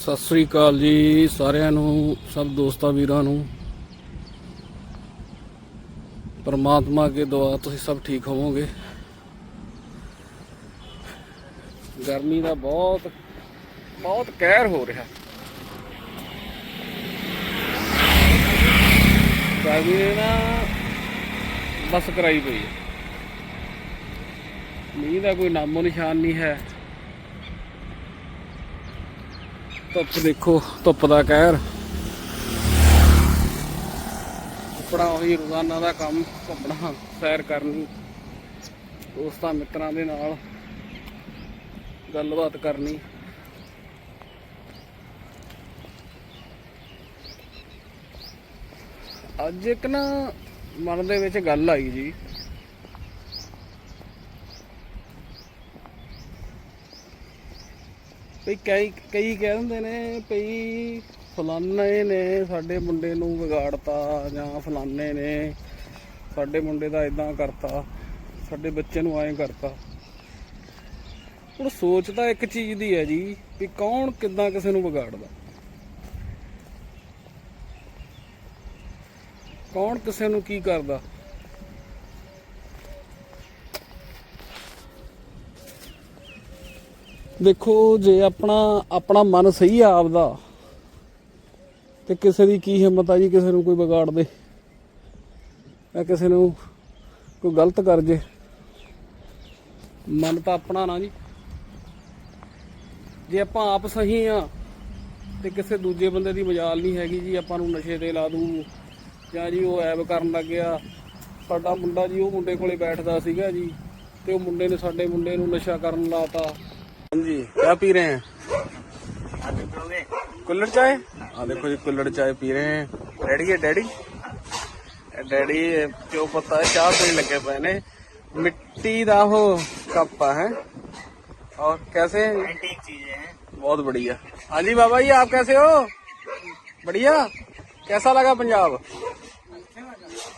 ਸਤਿ ਸ੍ਰੀ ਅਕਾਲ ਜੀ ਸਾਰਿਆਂ ਨੂੰ, ਸਭ ਦੋਸਤਾਂ ਵੀਰਾਂ ਨੂੰ। ਪਰਮਾਤਮਾ ਅੱਗੇ ਦੁਆ, ਤੁਸੀਂ ਸਭ ਠੀਕ ਹੋਵੋਗੇ? ਗਰਮੀ ਦਾ ਬਹੁਤ ਬਹੁਤ ਕਹਿਰ ਹੋ ਰਿਹਾ। ਗਰਮੀ ਨੇ ਨਾ ਬਸ ਕਰਾਈ ਪਈ ਹੈ। ਮੀਂਹ ਦਾ ਕੋਈ ਨਾਮੋ ਨਿਸ਼ਾਨ ਨਹੀਂ ਹੈ। ਧੁੱਪ ਦੇਖੋ, ਧੁੱਪ ਦਾ ਕਹਿਰ। ਆਪਣਾ ਉਹੀ ਰੋਜ਼ਾਨਾ ਦਾ ਕੰਮ ਘੁੰਮਣਾ ਸੈਰ ਕਰਨੀ। ਦੋਸਤਾਂ ਮਿੱਤਰਾਂ ਦੇ ਨਾਲ ਗੱਲਬਾਤ ਕਰਨੀ। ਅੱਜ ਇੱਕ ਨਾ ਮਨ ਦੇ ਵਿੱਚ ਗੱਲ ਆਈ ਜੀ। ਵੀ ਕਈ ਕਈ ਕਹਿ ਦਿੰਦੇ ਨੇ ਭਈ ਫਲਾਨੇ ਨੇ ਸਾਡੇ ਮੁੰਡੇ ਨੂੰ ਵਿਗਾੜਤਾ ਜਾਂ ਫਲਾਨੇ ਨੇ ਸਾਡੇ ਮੁੰਡੇ ਦਾ ਇਦਾਂ ਕਰਤਾ, ਸਾਡੇ ਬੱਚੇ ਨੂੰ ਐਂ ਕਰਤਾ। ਹੁਣ ਸੋਚ ਤਾਂ ਇੱਕ ਚੀਜ਼ ਦੀ ਹੈ ਜੀ ਵੀ ਕੌਣ ਕਿੱਦਾਂ ਕਿਸੇ ਨੂੰ ਵਿਗਾੜਦਾ। ਕੌਣ ਕਿਸੇ ਨੂੰ ਕੀ ਕਰਦਾ। ਦੇਖੋ, ਜੇ ਆਪਣਾ ਆਪਣਾ ਮਨ ਸਹੀ ਆ ਆਪਦਾ, ਤੇ ਕਿਸੇ ਦੀ ਕੀ ਹਿੰਮਤ ਆ ਜੀ ਕਿਸੇ ਨੂੰ ਕੋਈ ਵਿਗਾੜ ਦੇ। ਜਾਂ ਕਿਸੇ ਨੂੰ ਕੋਈ ਗਲਤ ਕਰ ਜੇ। ਮਨ ਤਾਂ ਆਪਣਾ ਨਾ ਜੀ। ਜੇ ਆਪਾਂ ਆਪ ਸਹੀ ਆ, ਤੇ ਕਿਸੇ ਦੂਜੇ ਬੰਦੇ ਦੀ ਮਜਾਲ ਨਹੀਂ ਹੈਗੀ ਜੀ, ਆਪਾਂ ਨੂੰ ਨਸ਼ੇ ਤੇ ਲਾ ਦੂ, ਜਾਂ ਜੀ ਉਹ ਐਬ ਕਰਨ ਲੱਗ ਗਿਆ। ਸਾਡਾ ਮੁੰਡਾ ਜੀ, ਉਹ ਮੁੰਡੇ ਕੋਲੇ ਬੈਠਦਾ ਸੀਗਾ ਜੀ, ਤੇ ਉਹ ਮੁੰਡੇ ਨੇ ਸਾਡੇ ਮੁੰਡੇ ਨੂੰ ਨਸ਼ਾ ਕਰਨ ਲਾਤਾ हाँ जी क्या पी रहे हैं कुल्लड़ चाय हाँ देखो जी कुल्लड़ चाय पी रहे हैं डैडी है डैडी डैडी प्यो पता है चाह कोई लगे पे ने मिट्टी दा हो कप है और कैसे हैं एंटीक चीजें हैं बहुत बढ़िया हाँ जी बाबा जी आप कैसे हो बढ़िया कैसा लगा पंजाब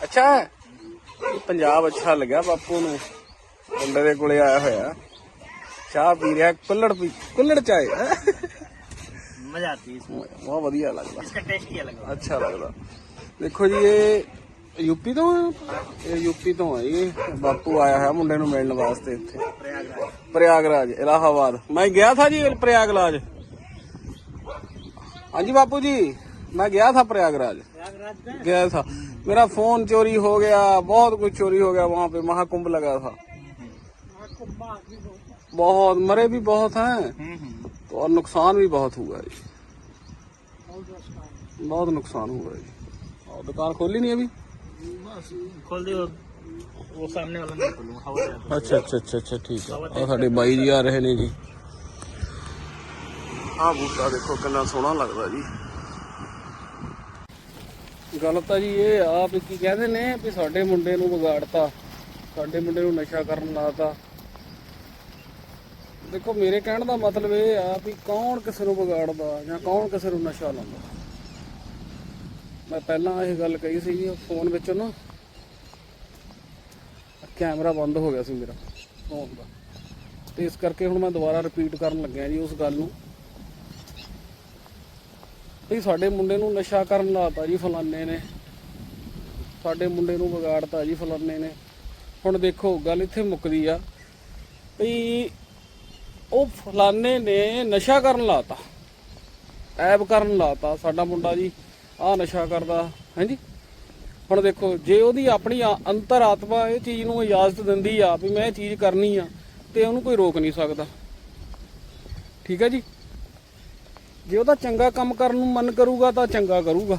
अच्छा है पंजाब अच्छा लगा बापू ਨੂੰ ਮੁੰਡੇ ਦੇ ਕੋਲੇ ਆਇਆ ਹੋਇਆ ਚਾਹ ਪੀ ਰਿਹਾ ਕੁੱਲੜ ਪੀ ਕੁੱਲੜ ਚਾਹ मजा आती है इसमें ਬਹੁਤ ਵਧੀਆ ਲੱਗਦਾ इसका टेस्ट ही अलग है ਅੱਛਾ ਲੱਗਦਾ ਦੇਖੋ ਜੀ ਇਹ ਯੂਪੀ ਤੋਂ ਆ ਇਹ ਯੂਪੀ ਤੋਂ ਆ ਇਹ ਬਾਪੂ ਆਇਆ ਹੈ ਮੁੰਡੇ ਨੂੰ ਮਿਲਣ ਵਾਸਤੇ ਇੱਥੇ प्रयागराज प्रयागराज इलाहाबाद मैं गया था जी प्रयागराज हाँ जी बापू जी मैं गया था प्रयागराज प्रयागराज में गया था मेरा फोन चोरी हो गया बहुत कुछ चोरी हो गया वहाँ पे महाकुंभ लगा था बहुत मरे भी बहुत हैं तो और नुकसान भी बहुत हुआ है जी बहुत नुकसान हुआ है जी और दुकान खोली नहीं अभी खोल दे वो, वो सामने वाला नहीं खोलूंगा हवा जाती ਅੱਛਾ ਅੱਛਾ ਅੱਛਾ ਅੱਛਾ ਠੀਕ ਆ ਆ ਸਾਡੇ ਬਾਈ ਜੀ ਆ ਰਹੇ ਨੇ ਜੀ ਆਹ ਬੂਟਾ ਦੇਖੋ ਕਿੰਨਾ ਸੋਹਣਾ ਲੱਗਦਾ ਜੀ ਗੱਲ ਤਾਂ ਜੀ ਇਹ ਆ ਵੀ ਕੀ ਕਹਿੰਦੇ ਨੇ ਵੀ ਸਾਡੇ ਮੁੰਡੇ ਨੂੰ ਵਿਗਾੜਤਾ ਸਾਡੇ ਮੁੰਡੇ ਨੂੰ ਨਸ਼ਾ ਕਰਨ ਲਾਤਾ ਦੇਖੋ, ਮੇਰੇ ਕਹਿਣ ਦਾ ਮਤਲਬ ਇਹ ਆ ਵੀ ਕੌਣ ਕਿਸੇ ਨੂੰ ਵਿਗਾੜਦਾ ਜਾਂ ਕੌਣ ਕਿਸੇ ਨੂੰ ਨਸ਼ਾ ਲਾਉਂਦਾ। ਮੈਂ ਪਹਿਲਾਂ ਇਹ ਗੱਲ ਕਹੀ ਸੀ ਫੋਨ ਵਿੱਚ ਨਾ ਕੈਮਰਾ ਬੰਦ ਹੋ ਗਿਆ ਸੀ ਮੇਰਾ ਫੋਨ ਦਾ। ਤੇ ਇਸ ਕਰਕੇ ਹੁਣ ਮੈਂ ਦੁਬਾਰਾ ਰਿਪੀਟ ਕਰਨ ਲੱਗਿਆ ਜੀ ਉਸ ਗੱਲ ਨੂੰ। ਵੀ ਸਾਡੇ ਮੁੰਡੇ ਨੂੰ ਨਸ਼ਾ ਕਰਨ ਲਾਤਾ ਜੀ ਫਲਾਨੇ ਨੇ। ਸਾਡੇ ਮੁੰਡੇ ਨੂੰ ਵਿਗਾੜਤਾ ਜੀ ਫਲਾਨੇ ਨੇ। ਹੁਣ ਦੇਖੋ, ਗੱਲ ਇੱਥੇ ਮੁੱਕਦੀ ਆ ਵੀ ਉਹ ਫਲਾਨੇ ਨੇ ਨਸ਼ਾ ਕਰਨ ਲਾਤਾ। ਐਬ ਕਰਨ ਲਾਤਾ ਸਾਡਾ ਮੁੰਡਾ ਜੀ। ਆਹ ਨਸ਼ਾ ਕਰਦਾ, ਹਾਂਜੀ? ਹੁਣ ਦੇਖੋ, ਜੇ ਉਹਦੀ ਆਪਣੀ ਅੰਤਰ ਆਤਮਾ ਇਹ ਚੀਜ਼ ਨੂੰ ਇਜਾਜ਼ਤ ਦਿੰਦੀ ਆ ਵੀ ਮੈਂ ਇਹ ਚੀਜ਼ ਕਰਨੀ ਆ, ਤੇ ਉਹਨੂੰ ਕੋਈ ਰੋਕ ਨਹੀਂ ਸਕਦਾ। ਠੀਕ ਹੈ ਜੀ? ਜੇ ਉਹਦਾ ਚੰਗਾ ਕੰਮ ਕਰਨ ਨੂੰ ਮਨ ਕਰੂਗਾ ਤਾਂ ਚੰਗਾ ਕਰੂਗਾ।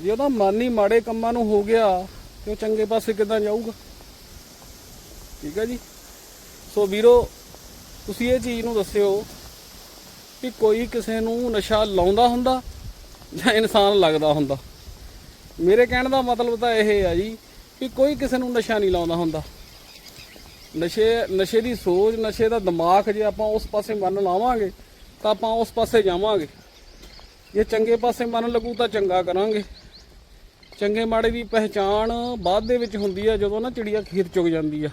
ਜੇ ਉਹਦਾ ਮਨ ਹੀ ਮਾੜੇ ਕੰਮਾਂ ਨੂੰ ਹੋ ਗਿਆ, ਤੇ ਉਹ ਚੰਗੇ ਪਾਸੇ ਕਿੱਦਾਂ ਜਾਊਗਾ? ਠੀਕ ਹੈ ਜੀ? ਸੋ ਵੀਰੋ ਤੁਸੀਂ ਇਹ ਚੀਜ਼ ਨੂੰ ਦੱਸਿਓ ਕਿ ਕੋਈ ਕਿਸੇ ਨੂੰ ਨਸ਼ਾ ਲਾਉਂਦਾ ਹੁੰਦਾ ਜਾਂ ਇਨਸਾਨ ਲੱਗਦਾ ਹੁੰਦਾ? ਮੇਰੇ ਕਹਿਣ ਦਾ ਮਤਲਬ ਤਾਂ ਇਹ ਆ ਜੀ ਕਿ ਕੋਈ ਕਿਸੇ ਨੂੰ ਨਸ਼ਾ ਨਹੀਂ ਲਾਉਂਦਾ ਹੁੰਦਾ। ਨਸ਼ੇ ਨਸ਼ੇ ਦੀ ਸੋਚ ਨਸ਼ੇ ਦਾ ਦਿਮਾਗ ਜੇ ਆਪਾਂ ਉਸ ਪਾਸੇ ਮਨ ਲਾਵਾਂਗੇ ਤਾਂ ਆਪਾਂ ਉਸ ਪਾਸੇ ਜਾਵਾਂਗੇ। ਜੇ ਚੰਗੇ ਪਾਸੇ ਮਨ ਲੱਗੂ ਤਾਂ ਚੰਗਾ ਕਰਾਂਗੇ। ਚੰਗੇ ਮਾੜੇ ਦੀ ਪਹਿਚਾਣ ਬਾਅਦ ਦੇ ਵਿੱਚ ਹੁੰਦੀ ਆ ਜਦੋਂ ਨਾ ਚਿੜੀਆ ਖੇਤ ਚੁਗ ਜਾਂਦੀ ਆ।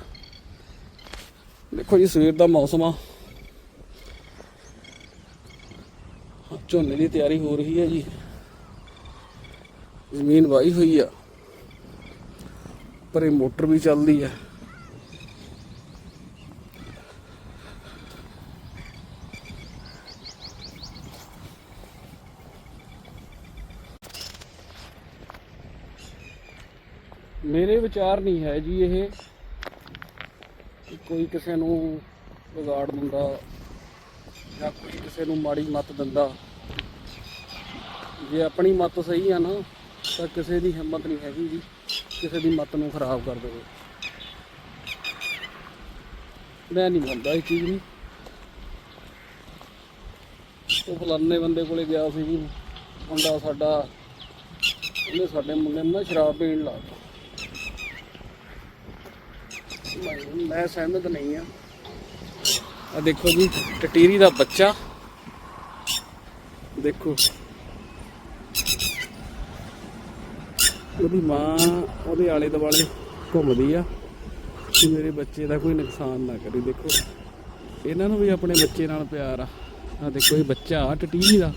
ਦੇਖੋ ਜੀ, ਸਵੇਰ ਦਾ ਮੌਸਮ ਆ। ਝੋਨੇ ਦੀ ਤਿਆਰੀ ਹੋ ਰਹੀ ਹੈ ਜੀ। ਜ਼ਮੀਨ ਵਾਹੀ ਹੋਈ ਆ। ਪਰ ਇਹ ਮੋਟਰ ਵੀ ਚੱਲਦੀ ਆ। ਮੇਰੇ ਵਿਚਾਰ ਨਹੀਂ ਹੈ ਜੀ ਇਹ। ਕੋਈ ਕਿਸੇ ਨੂੰ ਵਿਗਾੜ ਦਿੰਦਾ ਜਾਂ ਕੋਈ ਕਿਸੇ ਨੂੰ ਮਾੜੀ ਮੱਤ ਦਿੰਦਾ। ਜੇ ਆਪਣੀ ਮੱਤ ਸਹੀ ਆ ਨਾ, ਤਾਂ ਕਿਸੇ ਦੀ ਹਿੰਮਤ ਨਹੀਂ ਹੈਗੀ ਜੀ। ਕਿਸੇ ਦੀ ਮੱਤ ਨੂੰ ਖਰਾਬ ਕਰ ਦੇਵੇ। ਮੈਂ ਨਹੀਂ ਮੰਨਦਾ ਇਹ ਚੀਜ਼ ਨੂੰ। ਉਹ ਫਲਾਨੇ ਬੰਦੇ ਕੋਲੇ ਗਿਆ ਸੀ ਜੀ। ਮੁੰਡਾ ਸਾਡਾ, ਉਹਨੇ ਸਾਡੇ ਮੁੰਡੇ ਨੂੰ ਨਾ ਸ਼ਰਾਬ ਪੀਣ ਲਾ ਦਿੱਤਾ। ਮੈਂ- ਮੈਂ ਸਹਿਮਤ ਨਹੀਂ ਆ ਆ ਦੇਖੋ ਜੀ, ਟਟੀਰੀ ਦਾ ਬੱਚਾ। ਦੇਖੋ। ਉਹਦੀ ਮਾਂ ਉਹਦੇ ਆਲੇ ਦੁਆਲੇ ਘੁੰਮਦੀ ਆ। ਕਿ ਮੇਰੇ ਬੱਚੇ ਦਾ ਕੋਈ ਨੁਕਸਾਨ ਨਾ ਕਰੇ। ਦੇਖੋ, ਇਹਨਾਂ ਨੂੰ ਵੀ ਆਪਣੇ ਬੱਚੇ ਨਾਲ ਪਿਆਰ ਆ। ਆ ਦੇਖੋ ਇਹ ਬੱਚਾ ਆ, ਟਟੀਰੀ ਦਾ।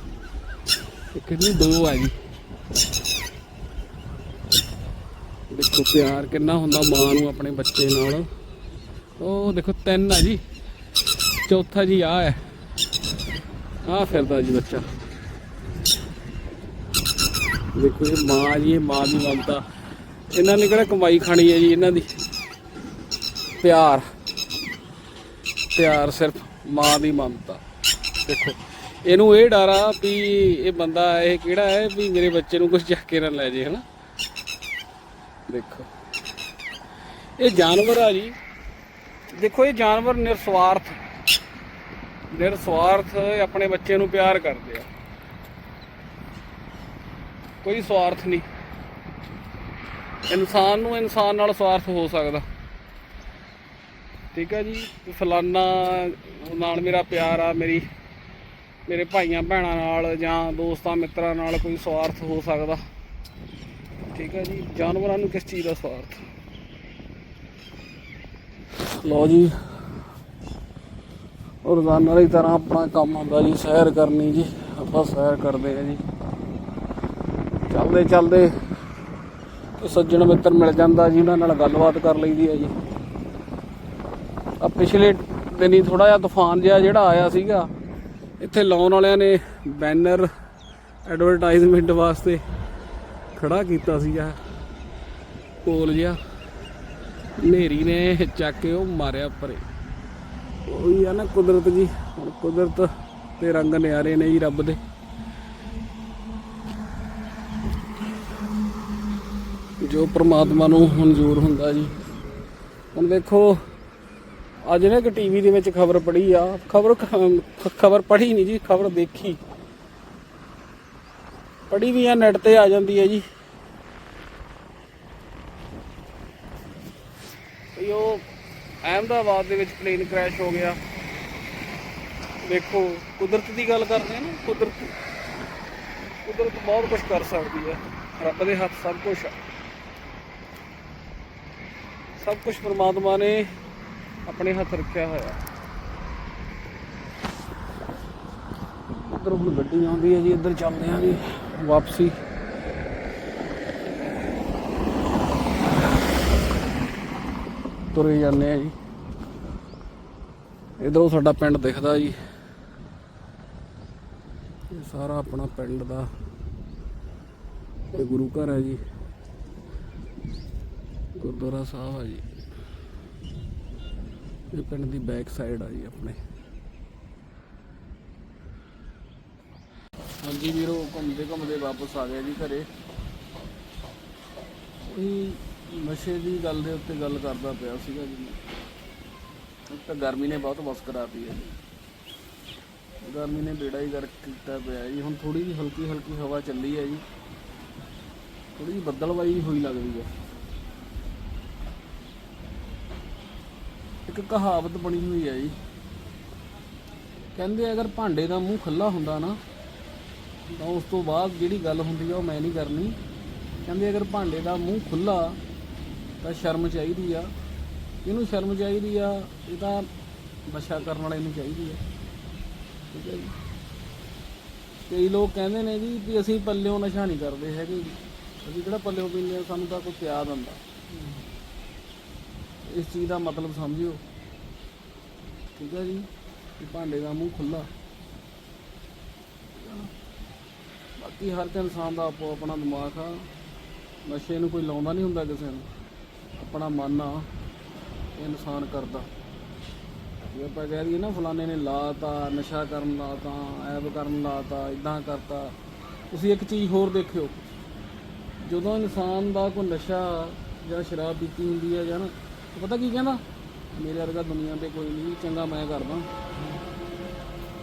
ਇੱਕ ਕਿੰਨੀ ਦੋ ਆ ਜੀ। ਦੇਖੋ ਪਿਆਰ ਕਿੰਨਾ ਹੁੰਦਾ ਮਾਂ ਨੂੰ ਆਪਣੇ ਬੱਚੇ ਨਾਲ। ਉਹ ਦੇਖੋ ਤਿੰਨ ਆ ਜੀ। ਚੌਥਾ ਜੀ ਆ ਹੈ। ਆ ਫਿਰਦਾ ਜੀ ਬੱਚਾ। ਦੇਖੋ ਇਹ ਮਾਂ ਜੀ, ਇਹ ਮਾਂ ਦੀ ਮਮਤਾ। ਇਹਨਾਂ ਨੇ ਕਿਹੜਾ ਕਮਾਈ ਖਾਣੀ ਹੈ ਜੀ, ਇਹਨਾਂ ਦੀ? ਪਿਆਰ। ਪਿਆਰ ਸਿਰਫ ਮਾਂ ਦੀ ਮਮਤਾ। ਦੇਖੋ, ਇਹਨੂੰ ਇਹ ਡਰ ਆ ਵੀ ਇਹ ਬੰਦਾ ਇਹ ਕਿਹੜਾ ਹੈ ਵੀ ਮੇਰੇ ਬੱਚੇ ਨੂੰ ਕੁਝ ਚੱਕ ਕੇ ਨਾ ਲੈ ਜੇ, ਹਨਾ? ਦੇਖੋ। ਇਹ ਜਾਨਵਰ ਆ ਜੀ। ਦੇਖੋ, ਇਹ ਜਾਨਵਰ ਨਿਰਸਵਾਰਥ। ਨਿਰਸਵਾਰਥ ਆਪਣੇ ਬੱਚੇ ਨੂੰ ਪਿਆਰ ਕਰਦੇ ਆ। ਕੋਈ ਸਵਾਰਥ ਨਹੀਂ। ਇਨਸਾਨ ਨੂੰ ਇਨਸਾਨ ਨਾਲ ਸਵਾਰਥ ਹੋ ਸਕਦਾ। ਠੀਕ ਹੈ ਜੀ। ਫਲਾਨਾ ਨਾਲ ਮੇਰਾ ਪਿਆਰ ਆ, ਮੇਰੀ, ਮੇਰੇ ਭਾਈਆਂ ਭੈਣਾਂ ਨਾਲ ਜਾਂ ਦੋਸਤਾਂ ਮਿੱਤਰਾਂ ਨਾਲ ਕੋਈ ਸਵਾਰਥ ਹੋ ਸਕਦਾ। ਠੀਕ ਹੈ ਜੀ, ਜਾਨਵਰਾਂ ਨੂੰ ਕਿਸ ਚੀਜ਼ ਦਾ ਸਵਾਰਥ? ਲਓ ਜੀ। ਰੋਜ਼ਾਨਾ ਦੀ ਤਰ੍ਹਾਂ ਆਪਣਾ ਕੰਮ ਹੁੰਦਾ ਜੀ, ਸੈਰ ਕਰਨੀ ਜੀ, ਆਪਾਂ ਸੈਰ ਕਰਦੇ ਆ ਜੀ। ਚੱਲਦੇ ਚੱਲਦੇ ਸੱਜਣ ਮਿੱਤਰ ਮਿਲ ਜਾਂਦਾ ਜੀ, ਉਹਨਾਂ ਨਾਲ ਗੱਲਬਾਤ ਕਰ ਲਈਦੀ ਹੈ ਜੀ। ਆ ਪਿਛਲੇ ਦਿਨੀ ਥੋੜਾ ਜਿਹਾ ਤੂਫਾਨ ਜਿਹਾ ਜਿਹੜਾ ਆਇਆ ਸੀਗਾ, ਇੱਥੇ ਲਾਉਣ ਵਾਲਿਆਂ ਨੇ ਬੈਨਰ ਐਡਵਰਟਾਈਜ਼ਮੈਂਟ ਵਾਸਤੇ ਖੜਾ ਕੀਤਾ ਸੀਗਾ। ਕੋਲ ਜਿਹਾ। ਨੇਰੀ ਨੇ ਚੱਕ ਕੇ ਉਹ ਮਾਰਿਆ ਪਰੇ। ਉਹੀ ਆ ਨਾ ਕੁਦਰਤ ਜੀ। ਹੁਣ ਕੁਦਰਤ ਤੇ ਰੰਗ ਨਿਆਰੇ ਨੇ ਜੀ ਰੱਬ ਦੇ। ਜੋ ਪ੍ਰਮਾਤਮਾ ਨੂੰ ਮਨਜ਼ੂਰ ਹੁੰਦਾ ਜੀ। ਹੁਣ ਦੇਖੋ ਅੱਜ ਨੇ ਇੱਕ ਟੀਵੀ ਦੇ ਵਿੱਚ ਖਬਰ ਪੜੀ ਆ। ਖਬਰ ਖਬਰ ਪੜ੍ਹੀ ਨਹੀਂ ਜੀ, ਖਬਰ ਦੇਖੀ। ਪੜੀ ਵੀ ਆ ਨੈਟ ਤੇ ਆ ਜਾਂਦੀ ਹੈ ਜੀ। ਵੀ ਉਹ ਅਹਿਮਦਾਬਾਦ ਦੇ ਵਿੱਚ ਪਲੇਨ ਕ੍ਰੈਸ਼ ਹੋ ਗਿਆ। ਦੇਖੋ ਕੁਦਰਤ ਦੀ ਗੱਲ ਕਰਦੇ ਆ ਨਾ, ਕੁਦਰਤ ਕੁਦਰਤ ਬਹੁਤ ਕੁਝ ਕਰ ਸਕਦੀ ਹੈ ਰੱਬ ਦੇ ਹੱਥ ਸਭ ਕੁਝ ਆ। ਸਭ ਕੁਝ ਪ੍ਰਮਾਤਮਾ ਨੇ ਆਪਣੇ ਹੱਥ ਰੱਖਿਆ ਹੋਇਆ। ਉਧਰ ਹੁਣ ਗੱਡੀ ਆਉਂਦੀ ਹੈ ਜੀ, ਇੱਧਰ ਚੱਲਦੇ ਆਂ ਜੀ। ਵਾਪਸੀ। ਤੁਰੇ ਜਾਂਦੇ ਆ ਜੀ। ਇਧਰੋਂ ਸਾਡਾ ਪਿੰਡ ਦਿਖਦਾ ਜੀ। ਇਹ ਸਾਰਾ ਆਪਣਾ ਪਿੰਡ ਦਾ ਇਹ ਗੁਰੂ ਘਰ ਹੈ ਜੀ। ਗੁਰਦੁਆਰਾ ਸਾਹਿਬ ਆ ਜੀ। ਇਹ ਪਿੰਡ ਦੀ ਬੈਕ ਸਾਈਡ ਆ ਜੀ ਆਪਣੇ। ਹਾਂਜੀ ਵੀਰੋ ਘੁੰਮਦੇ ਘੁੰਮਦੇ ਵਾਪਸ ਆ ਗਏ ਜੀ ਘਰੇ। ਇਹ ਨਸ਼ੇ ਦੀ ਗੱਲ ਦੇ ਉੱਤੇ ਗੱਲ ਕਰਦਾ ਪਿਆ ਸੀਗਾ ਜੀ। ਇੱਕ ਤਾਂ ਗਰਮੀ ਨੇ ਬਹੁਤ ਬਸ ਕਰਾਤੀ ਹੈ ਜੀ। ਗਰਮੀ ਨੇ ਬੇੜਾ ਹੀ ਕਰ ਕੀਤਾ ਪਿਆ ਜੀ। ਹੁਣ ਥੋੜੀ ਜਿਹੀ ਹਲਕੀ ਹਲਕੀ ਹਵਾ ਚੱਲੀ ਹੈ ਜੀ। ਥੋੜੀ ਜਿਹੀ ਬੱਦਲਵਾਈ ਹੋਈ ਲੱਗਦੀ ਹੈ। ਇੱਕ ਕਹਾਵਤ ਬਣੀ ਹੋਈ ਹੈ ਜੀ। ਕਹਿੰਦੇ ਅਗਰ ਭਾਂਡੇ ਦਾ ਮੂੰਹ ਖੁੱਲਾ ਹੁੰਦਾ ਨਾ ਤਾਂ ਉਸ ਤੋਂ ਬਾਅਦ ਜਿਹੜੀ ਗੱਲ ਹੁੰਦੀ ਆ ਉਹ ਮੈਂ ਨਹੀਂ ਕਰਨੀ। ਕਹਿੰਦੇ ਅਗਰ ਭਾਂਡੇ ਦਾ ਮੂੰਹ ਖੁੱਲਾ ਤਾਂ ਸ਼ਰਮ ਚਾਹੀਦੀ ਆ। ਇਹਨੂੰ ਸ਼ਰਮ ਚਾਹੀਦੀ ਆ? ਇਹ ਤਾਂ ਨਸ਼ਾ ਕਰਨ ਵਾਲੇ ਨੂੰ ਚਾਹੀਦੀ ਆ। ਠੀਕ ਹੈ ਜੀ। ਕਈ ਲੋਕ ਕਹਿੰਦੇ ਨੇ ਜੀ ਵੀ ਅਸੀਂ ਪੱਲਿਓਂ ਨਸ਼ਾ ਨਹੀਂ ਕਰਦੇ ਹੈਗੇ ਜੀ। ਅਸੀਂ ਕਿਹੜਾ ਪੱਲਿਓਂ ਪੀਂਦੇ ਹਾਂ ਸਾਨੂੰ ਤਾਂ ਕੋਈ ਪਿਆ ਦਿੰਦਾ। ਇਸ ਚੀਜ਼ ਦਾ ਮਤਲਬ ਸਮਝਿਓ। ਠੀਕ ਹੈ ਜੀ। ਭਾਂਡੇ ਦਾ ਮੂੰਹ ਖੁੱਲਾ ਬਾਕੀ ਹਰ ਇੱਕ ਇਨਸਾਨ ਦਾ ਆਪੋ ਆਪਣਾ ਦਿਮਾਗ ਆ। ਨਸ਼ੇ ਨੂੰ ਕੋਈ ਲਾਉਂਦਾ ਨਹੀਂ ਹੁੰਦਾ ਕਿਸੇ ਨੂੰ। ਆਪਣਾ ਮਨ ਆ, ਇਹ ਇਨਸਾਨ ਕਰਦਾ। ਜੇ ਆਪਾਂ ਕਹਿ ਦਈਏ ਨਾ, ਫਲਾਣੇ ਨੇ ਲਾਤਾ, ਨਸ਼ਾ ਕਰਨ ਲਾਤਾ, ਐਬ ਕਰਨ ਲਾਤਾ, ਇਦਾਂ ਕਰਤਾ। ਤੁਸੀਂ ਇੱਕ ਚੀਜ਼ ਹੋਰ ਦੇਖਿਓ। ਜਦੋਂ ਇਨਸਾਨ ਦਾ ਕੋਈ ਨਸ਼ਾ ਜਾਂ ਸ਼ਰਾਬ ਪੀਤੀ ਹੁੰਦੀ ਹੈ ਜਾਂ ਨਾ ਪਤਾ ਕੀ ਕਹਿੰਦਾ? ਮੇਰੇ ਵਰਗਾ ਦੁਨੀਆ ਤੇ ਕੋਈ ਨਹੀਂ, ਚੰਗਾ ਮੈਂ ਕਰਦਾ।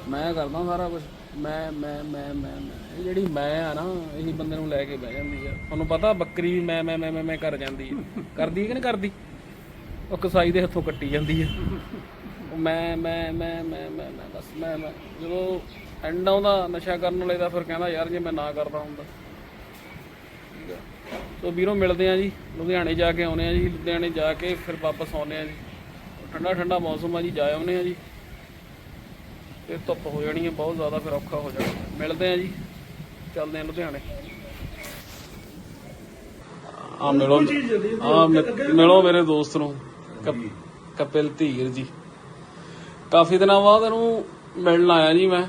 ਮੈਂ ਕਰਦਾ ਸਾਰਾ ਕੁਝ ਮੈਂ ਮੈਂ ਮੈਂ ਮੈਂ ਮੈਂ ਇਹ ਜਿਹੜੀ ਮੈਂ ਆ ਨਾ ਇਹੀ ਬੰਦੇ ਨੂੰ ਲੈ ਕੇ ਬਹਿ ਜਾਂਦੀ ਆ ਤੁਹਾਨੂੰ ਪਤਾ ਬੱਕਰੀ ਵੀ ਮੈਂ ਮੈਂ ਮੈਂ ਮੈਂ ਮੈਂ ਕਰ ਜਾਂਦੀ ਹੈ ਕਰਦੀ ਕਿ ਨਹੀਂ ਕਰਦੀ ਉਹ ਕਸਾਈ ਦੇ ਹੱਥੋਂ ਕੱਟੀ ਜਾਂਦੀ ਆ ਉਹ ਮੈਂ ਮੈਂ ਮੈਂ ਮੈਂ ਮੈਂ ਮੈਂ ਬਸ ਮੈਂ ਮੈਂ ਜਦੋਂ ਐਂਡ ਆਉਂਦਾ ਨਸ਼ਾ ਕਰਨ ਵਾਲੇ ਦਾ ਫਿਰ ਕਹਿੰਦਾ ਯਾਰ ਜੇ ਮੈਂ ਨਾ ਕਰਦਾ ਹੁੰਦਾ ਠੀਕ ਆ ਸੋ ਵੀਰੋ ਮਿਲਦੇ ਆ ਜੀ ਲੁਧਿਆਣੇ ਜਾ ਕੇ ਆਉਨੇ ਆ ਜੀ ਲੁਧਿਆਣੇ ਜਾ ਕੇ ਫਿਰ ਵਾਪਸ ਆਉਨੇ ਆ ਜੀ ਠੰਡਾ ਠੰਡਾ ਮੌਸਮ ਆ ਜੀ ਜਾ ਆਉਨੇ ਆ ਜੀ ਤੇ ਧੁੱਪ ਹੋ ਜਾਣੀ ਹੈ ਬਹੁਤ ਜ਼ਿਆਦਾ ਫਿਰ ਔਖਾ ਹੋ ਜਾਣਾ। ਮਿਲਦੇ ਆ ਜੀ। ਚੱਲਦੇ ਆ ਲੁਧਿਆਣੇ। ਆ ਮਿਲੋ। ਆ ਮਿਲੋ ਮੇਰੇ ਦੋਸਤ ਨੂੰ। ਕਪ- ਕਪਿਲ ਧੀਰ ਜੀ। ਕਾਫੀ ਦਿਨਾਂ ਬਾਅਦ ਇਹਨੂੰ ਮਿਲਣ ਆਇਆ ਜੀ ਮੈਂ।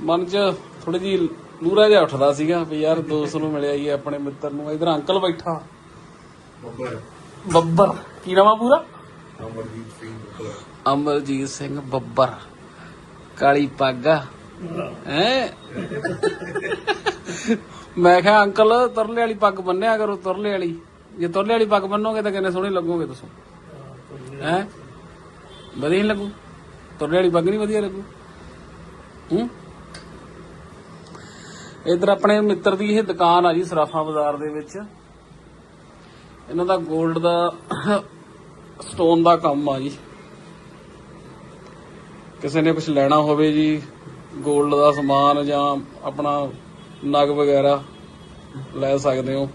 ਮਨ 'ਚ ਥੋੜੀ ਜੀ ਲੂਰਾ ਜਿਹਾ ਉੱਠਦਾ ਸੀਗਾ ਵੀ ਯਾਰ ਦੋਸਤ ਨੂੰ ਮਿਲਿਆ ਹੀ ਆਪਣੇ ਮਿੱਤਰ ਨੂੰ। ਇਧਰ ਅੰਕਲ ਬੈਠਾ। ਬੱਬਰ। ਬੱਬਰ। ਕੀ ਨਾਮ ਆ ਪੂਰਾ? ਅਮਰਜੀਤ ਸਿੰਘ ਬੱਬਰ। ਅਮਰਜੀਤ ਸਿੰਘ ਬੱਬਰ। ਕਾਲੀ ਪੱਗ। ਹੈ? ਮੈਂ ਕਿਹਾ, ਅੰਕਲ, ਤੁਰਲੇ ਵਾਲੀ ਪੱਗ ਬੰਨਿਆ ਕਰੋ, ਤੁਰਲੇ ਵਾਲੀ। ਜੇ ਤੁਰਲੇ ਵਾਲੀ ਪੱਗ ਬੰਨੋਗੇ ਤਾਂ ਕਿੰਨੇ ਸੋਹਣੇ ਲੱਗੋਗੇ ਤੁਸੀਂ ਹੈ? ਵਧੀਆ ਨਹੀਂ ਲੱਗੂ? ਤੁਰਲੇ ਵਾਲੀ ਪੱਗ ਨਹੀਂ ਵਧੀਆ ਲੱਗੂ? ਹੂੰ? ਇਧਰ ਆਪਣੇ ਮਿੱਤਰ ਦੀ ਇਹ ਦੁਕਾਨ ਆ ਜੀ, ਸਰਾਫਾ ਬਾਜ਼ਾਰ ਦੇ ਵਿੱਚ। ਇਹਨਾਂ ਦਾ 골ਡ ਦਾ ਸਟੋਨ ਦਾ ਕੰਮ ਆ ਜੀ। ਕਿਸੇ ਨੇ ਕੁਝ ਲੈਣਾ ਹੋਵੇ ਜੀ 골ਡ ਦਾ ਸਮਾਨ ਜਾਂ ਆਪਣਾ ਨਗ ਵਗੈਰਾ ਲੈ ਸਕਦੇ ਹੋ।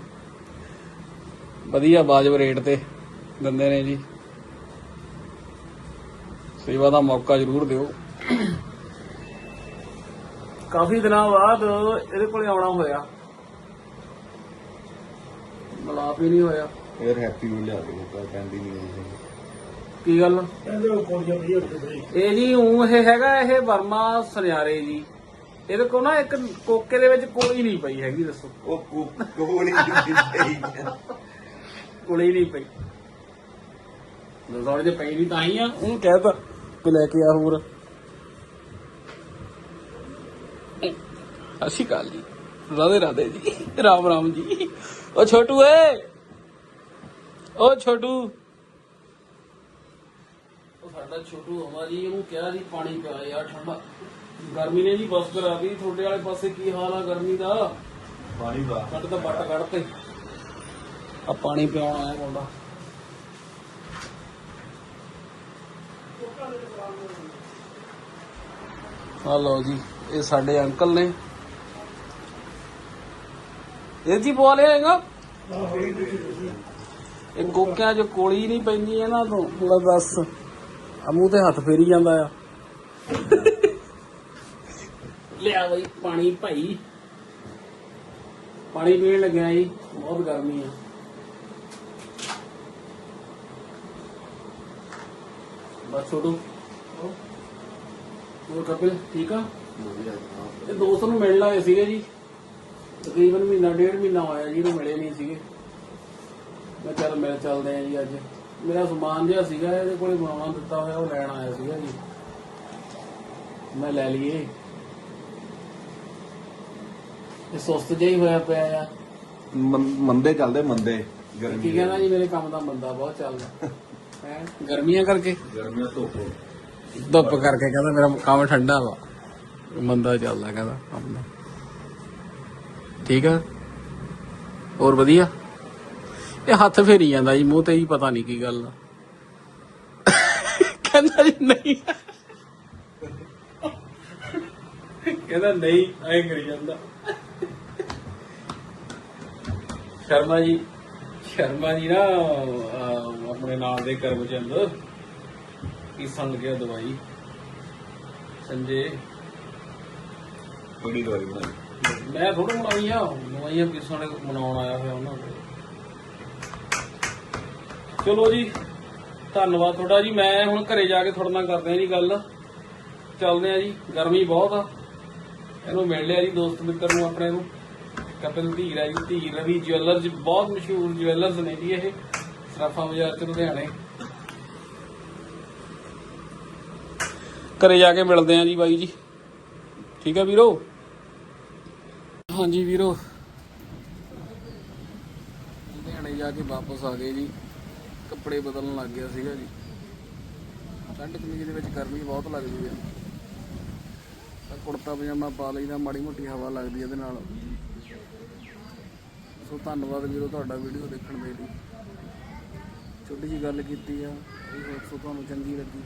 ਵਧੀਆ ਵਾਜਬ ਰੇਟ ਤੇ ਦਿੰਦੇ ਨੇ ਜੀ। ਸੇਵਾ ਦਾ ਮੌਕਾ ਜ਼ਰੂਰ ਦਿਓ। ਕਾਫੀ ਦਿਨਾਂ ਬਾਅਦ ਇਹਦੇ ਕੋਲੇ ਆਉਣਾ ਹੋਇਆ। ਮਲਾਪ ਹੀ ਨਹੀਂ ਹੋਇਆ। ਫਿਰ ਹੈਪੀ ਨੂੰ ਲਿਆ ਦੇ ਤਾਂ ਕਹਿੰਦੀ ਨਹੀਂ ਆਈ ਕੀ ਗੱਲ? ਇਹ ਜੀ ਉਹ ਇਹ ਹੈਗਾ ਇਹ ਵਰਮਾ ਸੁਨਿਆਰੇ ਜੀ। ਇਹਦੇ ਕੋਲ ਨਾ ਇੱਕ ਕੋਕੇ ਦੇ ਵਿੱਚ ਕੋਲੀ ਨਹੀਂ ਪਈ ਹੈਗੀ ਦੱਸੋ। ਉਹ ਕੋ ਕੋਲ ਹੀ ਨਹੀਂ ਕੋਲੀ ਨਹੀਂ ਪਈ। ਦਸੌੜ ਜੇ ਪਈ ਨਹੀਂ ਤਾਂ ਹੀ ਆ। ਉਹਨੂੰ ਕਹਿਤਾ ਕਿ ਲੈ ਕੇ ਆ ਹੋਰ। ਅਸੀਂ ਕਾਲ ਜੀ। ਰਾਧੇ ਰਾਧੇ ਜੀ। ਰਾਮ ਰਾਮ ਜੀ। ਓ ਛੋਟੂ ਏ। ਓ ਛੋਟੂ। ਉਹ ਸਾਡਾ ਛੋਟੂ ਹੋਵਾ ਜੀ ਉਹਨੂੰ ਕਿਹਾ ਸੀ ਪਾਣੀ ਪਿਆ ਯਾਰ ਠੰਡਾ। ਗਰਮੀ ਨੇ ਜੀ ਬਸ ਕਰਾ ਦੀ ਤੁਹਾਡੇ ਵਾਲੇ ਪਾਸੇ ਕੀ ਹਾਲ ਆ ਗਰਮੀ ਦਾ? ਪਾਣੀ ਦਾ। ਕੱਢ ਤਾਂ ਬੱਟ ਕੱਢਤੇ ਆ ਪਾਣੀ ਪਿਆਉਣ ਆਇਆ ਮੁੰਡਾ। ਆ ਲਓ ਜੀ ਇਹ ਸਾਡੇ ਅੰਕਲ ਨੇ। ਇਹ ਜੀ ਬੋਲ ਹੈਗਾ ਇਹ ਗੋਕਿਆਂ 'ਚ ਕੋਲੀ ਨਹੀਂ ਪੈਂਦੀ ਇਹਨਾਂ ਤੋਂ। ਲੈ ਦੱਸ। ਆ ਮੂੰਹ ਤੇ ਹੱਥ ਫੇਰੀ ਜਾਂਦਾ ਆ। ਲਿਆ ਬਈ ਪਾਣੀ ਭਾਈ। ਪਾਣੀ ਪੀਣ ਲੱਗਿਆ ਜੀ ਬਹੁਤ ਗਰਮੀ ਆ। ਬਸ ਛੋਟੂ। ਹੋਰ ਕਪਿਲ ਠੀਕ ਆ? ਇਹ ਦੋਸਤ ਨੂੰ ਮਿਲਣ ਆਏ ਸੀਗੇ ਜੀ। ਤਕਰੀਬਨ ਮਹੀਨਾ ਡੇਢ ਮਹੀਨਾ ਹੋਇਆ ਜੀ ਇਹਨੂੰ ਮਿਲੇ ਨਹੀਂ ਸੀਗੇ। ਮੈਂ ਚੱਲ ਮਿਲ ਚੱਲਦੇ ਆ ਜੀ ਅੱਜ। ਮੇਰਾ ਸਮਾਨ ਜਿਹਾ ਸੀਗਾ ਇਹਦੇ ਕੋਲੇ ਬਣਾਉਣਾ ਦਿੱਤਾ ਹੋਇਆ ਉਹ ਲੈਣ ਆਇਆ ਸੀਗਾ ਜੀ। ਮੈਂ ਲੈ ਲਈਏ। ਇਹ ਸੁਸਤ ਜਿਹਾ ਹੀ ਹੋਇਆ ਪਿਆ ਆ। ਮੰਦੇ ਚੱਲਦੇ ਮੰਦੇ ਕੀ ਗਰਮੀ ਕਹਿੰਦਾ ਜੀ ਮੇਰੇ ਕੰਮ ਦਾ ਮੰਦਾ ਬਹੁਤ ਚੱਲਦਾ। ਹੈ? ਗਰਮੀਆਂ ਕਰਕੇ? ਗਰਮੀਆਂ ਧੁੱਪ ਧੁੱਪ ਕਰਕੇ ਕਹਿੰਦਾ ਮੇਰਾ ਕੰਮ ਠੰਡਾ ਵਾ। ਮੰਦਾ ਚੱਲਦਾ ਕਹਿੰਦਾ ਕੰਮ ਦਾ। ਠੀਕ ਆ? ਹੋਰ ਵਧੀਆ? ਇਹ ਹੱਥ ਫੇਰੀ ਜਾਂਦਾ ਜੀ ਮੂੰਹ ਤੇ ਹੀ ਪਤਾ ਨਹੀਂ ਕੀ ਗੱਲ ਆ। ਕਹਿੰਦਾ ਜੀ ਨਹੀਂ। ਕਹਿੰਦਾ ਨਹੀਂ ਐਂ ਕਰੀ ਜਾਂਦਾ। ਸ਼ਰਮਾ ਜੀ ਸ਼ਰਮਾ ਜੀ ਨਾ ਅਹ, ਆਪਣੇ ਨਾਲ ਦੇ ਕਰਮਚੰਦ ਪੀਸਣ ਲੱਗਿਆ ਦਵਾਈ? ਸੰਜੇ। ਕਿਹੜੀ ਦਵਾਈ ਬਣਾਈ। ਮੈਂ ਥੋੜਾ ਬਣਾਈ ਆ ਨਵਾਈਆਂ ਪੀਸਾਂ ਨੇ ਮਨਾਉਣ ਆਇਆ ਹੋਇਆ ਉਹਨਾਂ ਦੇ ਚਲੋ ਜੀ, ਧੰਨਵਾਦ ਤੁਹਾਡਾ ਜੀ। ਮੈਂ ਹੁਣ ਘਰੇ ਜਾ ਕੇ ਤੁਹਾਡੇ ਨਾਲ ਕਰਦੇ ਆ ਜੀ ਗੱਲ। ਚੱਲਦੇ ਆ ਜੀ, ਗਰਮੀ ਬਹੁਤ ਆ। ਇਹਨੂੰ ਮਿਲ ਲਿਆ ਜੀ ਦੋਸਤ ਮਿੱਤਰ ਨੂੰ ਆਪਣੇ ਨੂੰ। ਕਪਿਲ ਧੀਰ ਹੈ ਜੀ, ਧੀਰ ਰਵੀ ਜਵੈਲਰਸ ਬਹੁਤ ਮਸ਼ਹੂਰ ਜਵੈਲਰਸ ਨੇ ਜੀ ਇਹ। ਸਰਾਫਾ ਬਾਜ਼ਾਰ ਚ ਲੁਧਿਆਣੇ। ਘਰੇ ਜਾ ਕੇ ਮਿਲਦੇ ਆ ਜੀ ਬਾਈ ਜੀ। ਠੀਕ ਆ ਵੀਰੋ? ਹਾਂਜੀ ਵੀਰੋ। ਲੁਧਿਆਣੇ ਜਾ ਕੇ ਵਾਪਸ ਆ ਗਏ ਜੀ। ਕੱਪੜੇ ਬਦਲਣ ਲੱਗ ਗਿਆ ਸੀਗਾ ਜੀ। ਠੰਡ ਕਮੀਜ਼ ਦੇ ਵਿੱਚ ਗਰਮੀ ਬਹੁਤ ਲੱਗਦੀ ਹੈ। ਤਾਂ ਕੁੜਤਾ ਪਜਾਮਾ ਪਾ ਲਈਦਾ, ਮਾੜੀ ਮੋਟੀ ਹਵਾ ਲੱਗਦੀ ਇਹਦੇ ਨਾਲ। ਸੋ ਧੰਨਵਾਦ ਵੀਰੋ ਤੁਹਾਡਾ ਵੀਡੀਓ ਦੇਖਣ ਦੇ ਲਈ। ਛੋਟੀ ਜੀ ਗੱਲ ਕੀਤੀ ਆ, ਇਹ ਹੋਪ ਸੋ ਤੁਹਾਨੂੰ ਚੰਗੀ ਲੱਗੀ।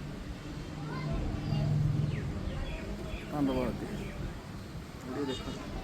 ਧੰਨਵਾਦ ਜੀ। ਵੀਡੀਓ ਦੇਖਣ